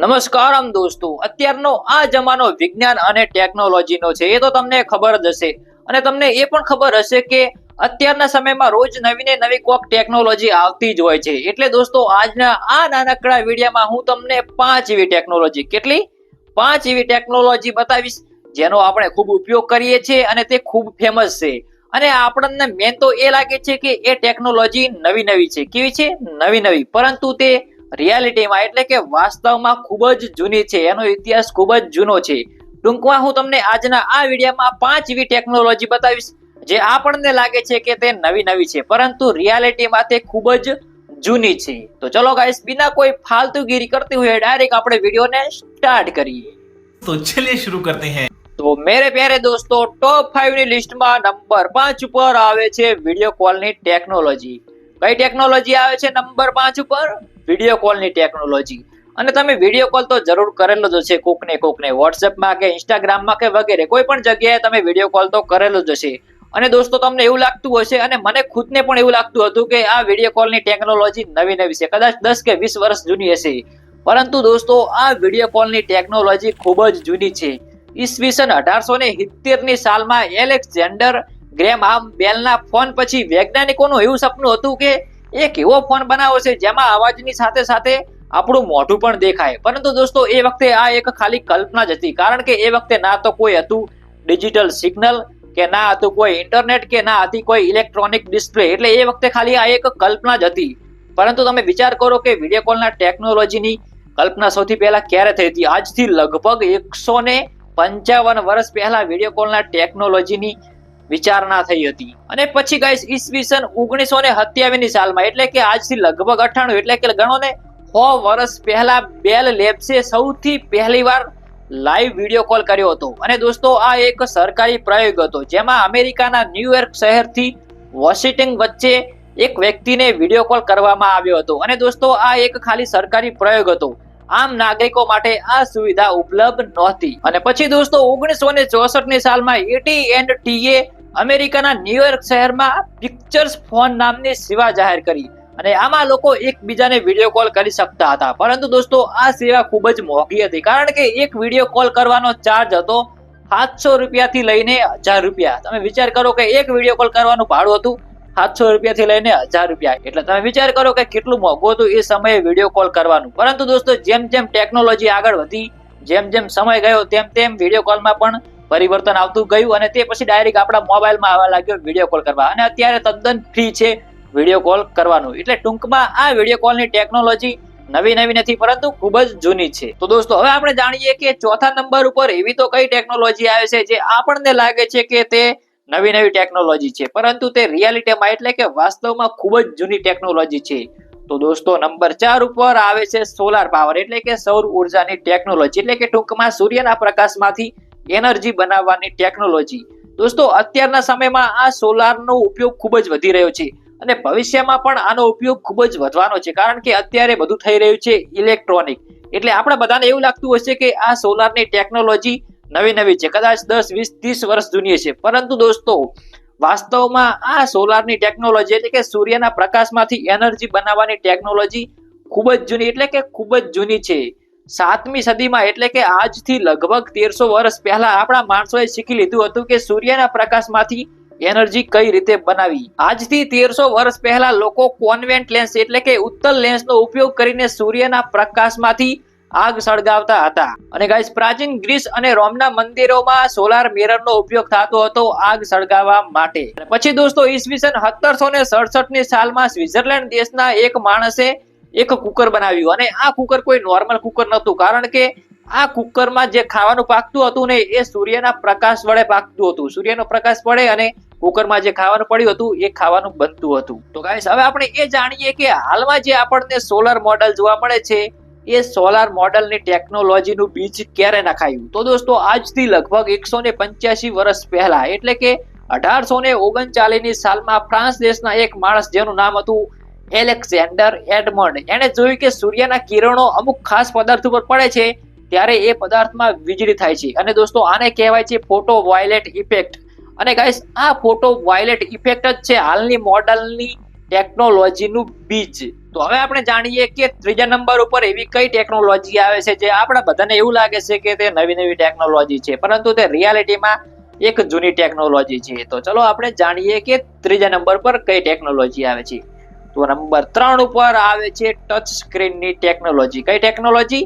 નમસ્કાર આમ દોસ્તો. અત્યારનો આ જમાનો વિજ્ઞાન અને ટેકનોલોજીનો છે, એ તો તમને ખબર જ હશે. અને તમને એ પણ ખબર હશે કે અત્યારના સમયમાં રોજ નવી ને નવી કોક ટેકનોલોજી આવતી જ હોય છે. એટલે દોસ્તો, આજના આ નાનકડા વિડીયોમાં હું તમને પાંચ એવી ટેકનોલોજી, કેટલી? પાંચ એવી ટેકનોલોજી બતાવીશ, જેનો આપણે ખૂબ ઉપયોગ કરીએ છીએ અને તે ખૂબ ફેમસ છે. અને આપણને મેન તો એ લાગે છે કે એ ટેકનોલોજી નવી નવી છે. કેવી છે? નવી નવી. પરંતુ તે રિયાલિટીમાં એટલે કે વાસ્તવમાં ખૂબ જ જૂની છે. એનો ઇતિહાસ ખૂબ જ જૂનો છે. ટૂંકમાં હું તમને આજના આ વિડીયોમાં પાંચ એવી ટેકનોલોજી બતાવીશ જે આપણને લાગે છે કે તે નવી નવી છે પરંતુ રિયાલિટીમાં તે ખૂબ જ જૂની છે. તો ચલો ગાઈસ બિના કોઈ ફાલતુગીરી કરતી હોય ડાયરેક્ટ આપણે વિડીયોને સ્ટાર્ટ કરીએ. તો ચલિए શરૂ કરતે હૈ. તો મેરે પ્યારે દોસ્તો ટોપ 5 ની લિસ્ટમાં નંબર 5 ઉપર આવે છે વિડિયો કોલની ટેકનોલોજી કઈ ટેકનોલોજી આવે છે નંબર પાંચ ઉપર? વીડિયો કોલની ટેકનોલોજી અને તમે વીડિયો કોલ તો જરૂર કરેલો જ છે કોકને કોકને. વોટ્સએપમાં કે ઇન્સ્ટાગ્રામમાં કે વગેરે, કોઈ પણ જગ્યાએ તમે વીડિયો કોલ તો કરેલો જ હશે. અને દોસ્તો, તમને એવું લાગતું હશે અને મને ખુદને પણ એવું લાગતું હતું કે આ વીડિયો કોલની ટેકનોલોજી નવી નવી છે. કદાચ દસ કે વીસ વર્ષ જૂની હશે. પરંતુ દોસ્તો, આ વીડિયો કોલની ટેકનોલોજી ખૂબ જ જૂની છે. ઈસવીસન અઢારસો ને સાલમાં એલેક્ઝેન્ડર ગ્રેમ, આમ બેલના ફોન પછી વૈજ્ઞાનિકોનું એવું સપનું હતું કે એક એવો ફોન બનાવો છે જેમાં અવાજની સાથે સાથે આપણું મોઢું પણ દેખાય. પરંતુ દોસ્તો, એ વખતે આ એક ખાલી કલ્પના જ હતી. કારણ કે એ વખતે ના તો કોઈ હતું ડિજિટલ સિગ્નલ, કે ના હતું કોઈ ઇન્ટરનેટ, કે ના હતી કોઈ ઇલેક્ટ્રોનિક ડિસ્પ્લે. એટલે એ વખતે ખાલી આ એક કલ્પના જ હતી. પરંતુ તમે વિચાર કરો કે વીડિયો કોલના ટેકનોલોજીની કલ્પના સૌથી પહેલા ક્યારે થઈ હતી? આજથી લગભગ એકસો ને પંચાવન વર્ષ પહેલા વીડિયો કોલના ટેકનોલોજીની વિચારણા થઈ હતી. અને પછી ગાઈસ ઈસવીસન ઓગણીસો ને સત્યાવીસની સાલમાં, એટલે કે આજથી લગભગ અઠાણું એટલે કે ગણો ને સો વર્ષ પહેલા બેલ લેબ્સે સૌથી પહેલી વાર લાઈવ વીડિયો કોલ કર્યો હતો. અને દોસ્તો, આ એક સરકારી પ્રયોગ હતો, જેમાં અમેરિકાના ન્યુયોર્ક શહેરથી વોશિંગ્ટન વચ્ચે એક વ્યક્તિને વીડિયો કોલ કરવામાં આવ્યો હતો. અને દોસ્તો, આ એક ખાલી સરકારી પ્રયોગ હતો. આમ નાગરિકો માટે આ સુવિધા ઉપલબ્ધ નહોતી. અને પછી દોસ્તો, ઓગણીસો ને ચોસઠની સાલમાં એટી એન્ડ ટીએ અમેરિકાના ન્યુયોર્ક શહેરમાં પિક્ચર્સ ફોન નામની સેવા જાહેર કરી. અને આમાં લોકો એકબીજાને વીડિયો કોલ કરી શકતા હતા. પરંતુ દોસ્તો, આ સેવા ખૂબ જ મોંઘી હતી. કારણ કે એક વીડિયો કોલ કરવાનો ચાર્જ હતો સાતસો રૂપિયાથી લઈને હજાર રૂપિયા. તમે વિચાર કરો કે એક વીડિયો કોલ કરવાનું ભાડું હતું સાતસો રૂપિયાથી લઈને હજાર રૂપિયા. એટલે તમે વિચાર કરો કે કેટલું મોંઘું હતું એ સમયે વીડિયો કોલ કરવાનું. પરંતુ દોસ્તો, જેમ જેમ ટેકનોલોજી આગળ વધી, જેમ જેમ સમય ગયો, તેમ તેમ વીડિયો કોલમાં પણ પરિવર્તન આવતું ગયું અને તે પછી ડાયરેક્ટ આપણા મોબાઈલમાં આવવા લાગ્યો વીડિયો કોલ કરવા. અને અત્યારે તદ્દન ફ્રી છે વીડિયો કોલ કરવાનું. એટલે ટૂંકમાં આ વીડિયો કોલની ટેકનોલોજી નવી નવી નથી, પરંતુ ખૂબ જ જૂની છે. તો દોસ્તો, હવે આપણે જાણીએ કે ચોથા નંબર ઉપર એવી તો કઈ ટેકનોલોજી આવે છે જે આપણને લાગે છે કે તે નવી નવી ટેકનોલોજી છે. પરંતુ તે રિયાલિટીમાં એટલે કે વાસ્તવમાં ખૂબ જ જૂની ટેકનોલોજી છે. તો દોસ્તો, નંબર ચાર ઉપર આવે છે સોલાર પાવર એટલે કે સૌર ઉર્જાની ટેકનોલોજી એટલે કે ટૂંકમાં સૂર્યના પ્રકાશમાંથી એનર્જી બનાવવાની ટેકનોલોજી. દોસ્તો, અત્યારના સમયમાં આ સોલારનો ઉપયોગ ખૂબ જ વધી રહ્યો છે અને ભવિષ્યમાં પણ આનો ઉપયોગ ખૂબ જ વધવાનો છે. કારણ કે અત્યારે બધું થઈ રહ્યું છે ઇલેક્ટ્રોનિક. એટલે આપણે બધાને એવું લાગતું હશે કે આ સોલારની ટેકનોલોજી નવી નવી છે. કદાચ દસ, વીસ, ત્રીસ વર્ષ જૂની છે પરંતુ દોસ્તો, વાસ્તવમાં આ સોલારની ટેકનોલોજી એટલે કે સૂર્યના પ્રકાશમાંથી એનર્જી બનાવવાની ટેકનોલોજી ખૂબ જ જૂની, એટલે કે ખૂબ જ જૂની છે. સાતમી સદીમાં એટલે કે આજથી લગભગ તેરસો વર્ષ પહેલા આપણા માણસોએ શીખી લીધું હતું કે સૂર્યના પ્રકાશમાંથી એનર્જી કઈ રીતે બનાવી. આજથી તેરસો વર્ષ પહેલા લોકો કોન્વેન્ટ લેન્સ એટલે કે ઉત્તલ લેન્સનો ઉપયોગ કરીને સૂર્યના પ્રકાશમાંથી આગ સળગાવતા હતા. અને ગાઈસ, પ્રાચીન ગ્રીસ અને રોમના મંદિરોમાં સોલાર મિરરનો ઉપયોગ થતો હતો આગ સળગાવવા માટે. પછી દોસ્તો, ઈસવીસન સત્તરસો ને સડસઠની સાલમાં સ્વિટ્ઝરલેન્ડ દેશના એક માણસે એક કુકર બનાવ્યું. અને આ કુકર કોઈ નોર્મલ કુકર નહોતું. કારણ કે આ કુકરમાં જે ખાવાનું પાકતું હતું ને, એ સૂર્યના પ્રકાશ વડે પાકતું હતું. સૂર્યનો પ્રકાશ પડે અને કુકરમાં જે ખાવાનું પડ્યું હતું, એ ખાવાનું બનતું હતું. તો ગાઈસ હવે આપણે એ જાણીએ કે હાલમાં જે આપણને સોલાર મોડલ જોવા મળે છે, એ સોલાર મોડલની ટેકનોલોજીનું બીજ ક્યારે નખાયું? તો દોસ્તો, આજથી લગભગ એકસો ને પંચ્યાસી વર્ષ પહેલા, એટલે કે અઢારસો ને ઓગણચાલીસની સાલમાં ફ્રાન્સ દેશના એક માણસ, જેનું નામ હતું એલેક્ઝેન્ડર એડમંડ. એણે જોયું કે સૂર્યના કિરણો અમુક ખાસ પદાર્થ ઉપર પડે છે, ત્યારે એ પદાર્થમાં વીજળી થાય છે. અને દોસ્તો, આને કહેવાય છે ફોટો વાયોલેટ ઇફેક્ટ. અને ગાઈસ આ ફોટો વાયોલેટ ઇફેક્ટ જ છે હાલની મોડલની ટેકનોલોજીનું બીજ. તો હવે આપણે જાણીએ કે ત્રીજા નંબર ઉપર એવી કઈ ટેકનોલોજી આવે છે જે આપણા બધાને એવું લાગે છે કે તે નવી નવી ટેકનોલોજી છે, પરંતુ તે રિયાલિટીમાં એક જૂની ટેકનોલોજી છે. તો ચલો આપણે જાણીએ કે ત્રીજા નંબર પર કઈ ટેકનોલોજી આવે છે. તો નંબર ત્રણ ઉપર આવે છે ટચ સ્ક્રીનની ટેકનોલોજી કઈ ટેકનોલોજી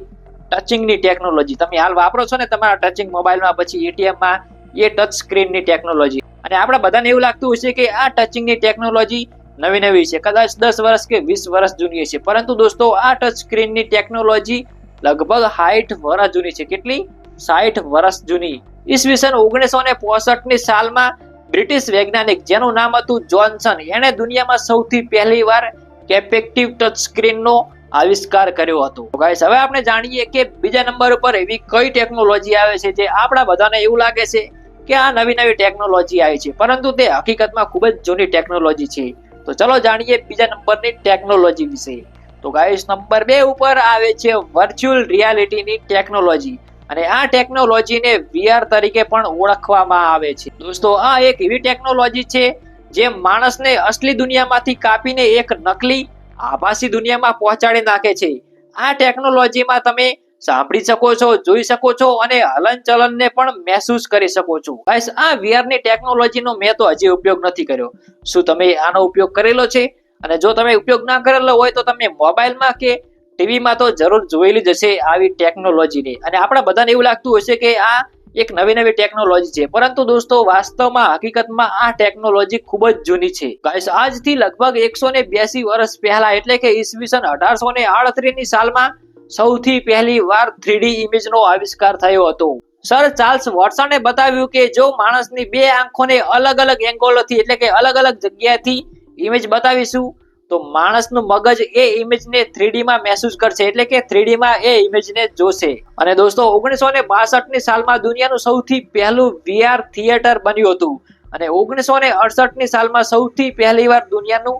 ટચિંગની ટેકનોલોજી તમે હાલ વાપરો છો ને તમારા ટચિંગ મોબાઈલમાં પછી એટીએમમાં એ ટચ સ્ક્રીનની ટેકનોલોજી અને આપણે બધાને એવું લાગતું હશે કે આ ટચિંગની ટેકનોલોજી નવી નવી છે. કદાચ દસ વર્ષ કે વીસ વર્ષ જૂની છે પરંતુ દોસ્તો, આ ટચ સ્ક્રીનની ટેકનોલોજી લગભગ સાઠ વર્ષ જૂની છે. કેટલી? સાઠ વર્ષ જૂની. ઈસવીસન ઓગણીસો ને પોસઠની સાલમાં બ્રિટિશ વૈજ્ઞાનિક, જેનું નામ હતું જોન્સન, એણે દુનિયામાં સૌથી પહેલી વાર કેપેક્ટિવ ટચ સ્ક્રીનનો આવિષ્કાર કર્યો હતો. ગાઈસ હવે આપણે જાણીએ કે બીજા નંબર ઉપર એવી કઈ ટેકનોલોજી આવે છે જે આપણા બધાને એવું લાગે છે કે આ નવી નવી ટેકનોલોજી આવી છે. પરંતુ તે હકીકતમાં ખૂબ જ જૂની ટેકનોલોજી છે. તો ચલો જાણીએ બીજા નંબરની ટેકનોલોજી વિશે. તો ગાઈસ નંબર બે ઉપર આવે છે વર્ચ્યુઅલ રિયાલિટીની ટેકનોલોજી. અને આ ટેકનોલોજીને વીઆર તરીકે પણ ઓળખવામાં આવે છે. દોસ્તો, આ એક એવી ટેકનોલોજી છે જે માણસને અસલી દુનિયામાંથી કાપીને એક નકલી, આભાસી દુનિયામાં પહોંચાડી નાખે છે. આ ટેકનોલોજીમાં તમે સાંભળી શકો છો, જોઈ શકો છો અને હલનચલનને પણ મહેસૂસ કરી શકો છો. બસ આ વીઆરની ની ટેકનોલોજીનો મેં તો હજી ઉપયોગ નથી કર્યો. શું તમે આનો ઉપયોગ કરેલો છે? અને જો તમે ઉપયોગ ના કરેલો હોય તો તમે મોબાઈલમાં કે ટીવીમાં તો જરૂર જોયેલી જ હશે આવી ટેકનોલોજીને અને આપણા બધાને એવું લાગતું હશે કે આ એક નવી નવી ટેકનોલોજી છે. પરંતુ દોસ્તો, વાસ્તવમાં, હકીકતમાં આ ટેકનોલોજી ખૂબ જ જૂની છે. આજથી લગભગ એકસો ને બ્યાસી વર્ષ પહેલા, એટલે કે ઈસવીસન અઢારસો ને આડત્રીસની સાલમાં સૌથી પહેલી વાર થ્રીડી ઇમેજનો આવિષ્કાર થયો હતો. સર ચાર્લ્સ વોટસને બતાવ્યું કે જો માણસની બે આંખોને અલગ અલગ એંગલોથી એટલે કે અલગ અલગ જગ્યાથી ઇમેજ બતાવીશું તો માણસનું મગજ એ ઇમેજને થ્રીડી મહેસૂસ કરશે એટલે કે થ્રીડી એ ઇમેજને જોશે. અને દોસ્તો, ઓગણીસો ને બાસઠ સાલમાં દુનિયાનું સૌથી પહેલું વીઆર થિયેટર બન્યું હતું. અને ઓગણીસો ને અડસઠ સાલમાં સૌથી પહેલી વાર દુનિયાનું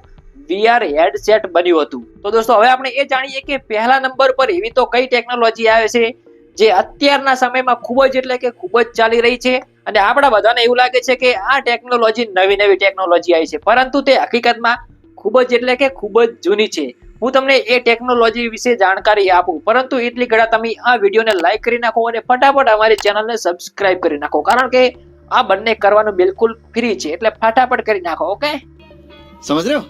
વીઆર હેડસેટ બન્યું હતું. તો દોસ્તો, હવે આપણે એ જાણીએ કે પહેલા નંબર પર એવી તો કઈ ટેકનોલોજી આવે છે, જે અત્યારના સમયમાં ખૂબ જ એટલે કે ખૂબ જ ચાલી રહી છે. અને આપણા બધાને એવું લાગે છે કે આ ટેકનોલોજી નવી નવી ટેકનોલોજી આવી છે. પરંતુ તે હકીકતમાં ખૂબ જ એટલે કે ખૂબ જ જૂની છે. હું તમને એ ટેકનોલોજી વિશે જાણકારી આપું. પરંતુ એટલી ઘડા તમે આ વિડીયોને લાઈક કરી નાખો અને ફટાફટ અમારી ચેનલને સબસ્ક્રાઇબ કરી નાખો. કારણ કે આ બંને કરવાનું બિલકુલ ફ્રી છે. એટલે ફટાફટ કરી નાખો ઓકે? સમજ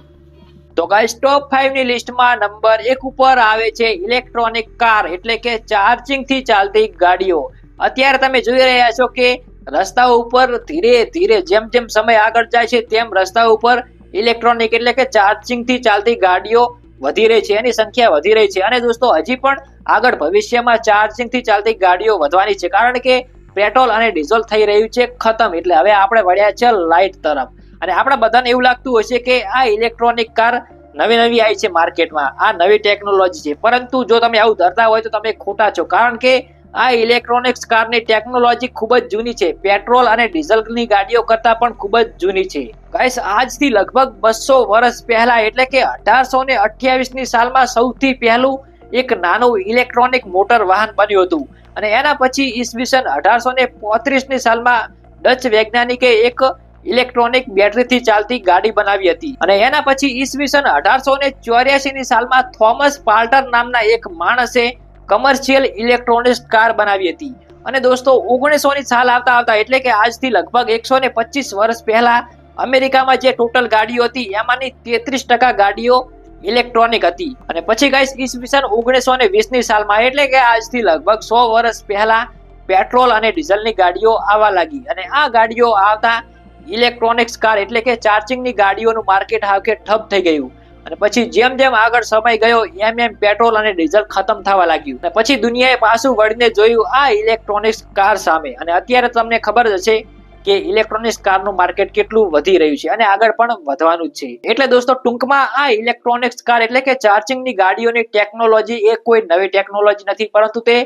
તો ગાઈસ ટોપ 5 ની લિસ્ટમાં નંબર 1 ઉપર આવે છે ઇલેક્ટ્રોનિક કાર એટલે કે ચાર્જિંગથી ચાલતી ગાડીઓ. અત્યારે તમે જોઈ રહ્યા છો કે રસ્તા ઉપર ધીરે ધીરે જેમ જેમ સમય આગળ જાય છે તેમ રસ્તા ઉપર ઇલેક્ટ્રોનિક એટલે કે ચાર્જિંગથી ચાલતી ગાડીઓ વધી રહી છે, એની સંખ્યા વધી રહી છે. અને દોસ્તો, હજી પણ આગળ ભવિષ્યમાં ચાર્જિંગથી ચાલતી ગાડીઓ વધવાની છે. કારણ કે પેટ્રોલ અને ડીઝલ થઈ રહ્યું છે, ખતમ. એટલે હવે આપણે વળ્યા છે લાઇટ તરફ. અને આપણા બધાને એવું લાગતું હશે કે આ ઇલેક્ટ્રોનિક કાર નવી નવી આવી છે માર્કેટમાં. આ નવી ટેકનોલોજી છે. પરંતુ જો તમે આવું ધરતા હોય તો તમે ખોટા છો. કારણ કે આ ઇલેક્ટ્રોનિક્સ કારની ટેકનોલોજી ખૂબ જ જૂની છે. પેટ્રોલ અને ડીઝલની ગાડીઓ કરતા પણ ખૂબ જ જૂની છે. ગાઈસ આજથી લગભગ બસો વર્ષ પહેલા એટલે કે અઢારસો ને અઠ્યાવીસની સાલમાં સૌથી પહેલું એક નાનું ઇલેક્ટ્રોનિક મોટર વાહન બન્યું હતું. અને એના પછી ઈસવીસન અઢારસો ને પોત્રીસની સાલમાં ડચ વૈજ્ઞાનિકે એક ઇલેક્ટ્રોનિક બેટરીથી ચાલતી ગાડી બનાવી હતી. અને એના પછી ઈસવીસન અઢારસો ને ચોર્યાસી ની સાલમાં થોમસ પાલ્ટર નામના એક માણસે કમર્શિયલ ઇલેક્ટ્રોનિક્સ કાર બનાવી હતી. અને દોસ્તો ઓગણીસો ની સાલ આવતા આવતા, એટલે કે આજથી લગભગ એકસો ને પચીસ વર્ષ પહેલા અમેરિકામાં જે ટોટલ ગાડીઓ હતી, એમાંની તેત્રીસ ટકા ગાડીઓ ઇલેક્ટ્રોનિક હતી. અને પછી ગાઈસ ઈસવીસન ઓગણીસો ને વીસની સાલમાં એટલે કે આજથી લગભગ સો વર્ષ પહેલા પેટ્રોલ અને ડીઝલની ગાડીઓ આવવા લાગી. અને આ ગાડીઓ આવતા ઇલેક્ટ્રોનિક્સ કાર એટલે કે ચાર્જિંગની ગાડીઓનું માર્કેટ હાવકે ઠપ થઈ ગયું. અને પછી જેમ જેમ આગળ સમય ગયો, એમ એમ પેટ્રોલ અને ડીઝલ ખતમ થવા લાગ્યું. અને પછી દુનિયાએ પાછું વળીને જોયું, આ ઇલેક્ટ્રોનિક્સ કાર સામે. અને અત્યારે તમને ખબર જ હશે કે ઇલેક્ટ્રોનિક્સ કારનું માર્કેટ કેટલું વધી રહ્યું છે અને આગળ પણ વધવાનું જ છે. એટલે દોસ્તો, ટૂંકમાં આ ઇલેક્ટ્રોનિક્સ કાર એટલે કે ચાર્જિંગની ગાડીઓની ટેકનોલોજી એ કોઈ નવી ટેકનોલોજી નથી, પરંતુ તે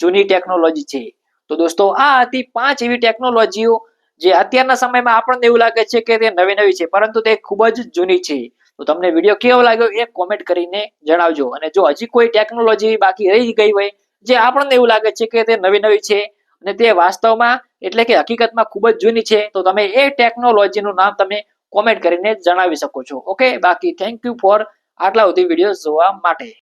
જૂની ટેકનોલોજી છે. તો દોસ્તો, આ હતી પાંચ એવી ટેકનોલોજીઓ જે અત્યારના સમયમાં આપણને એવું લાગે છે કે તે નવી નવી છે, પરંતુ તે ખૂબ જ જૂની છે. તો તમને વીડિયો કેવો લાગ્યો એ કોમેન્ટ કરીને જણાવજો. અને જો હજી કોઈ ટેકનોલોજી બાકી રહી ગઈ હોય, જે આપણને એવું લાગે છે કે તે નવી નવી છે, અને તે વાસ્તવમાં એટલે કે હકીકતમાં ખૂબ જ જૂની છે, તો તમે એ ટેકનોલોજીનું નામ તમે કોમેન્ટ કરીને જણાવી શકો છો. ઓકે બાકી થેન્ક યુ ફોર આટલા સુધી વીડિયો જોવા માટે.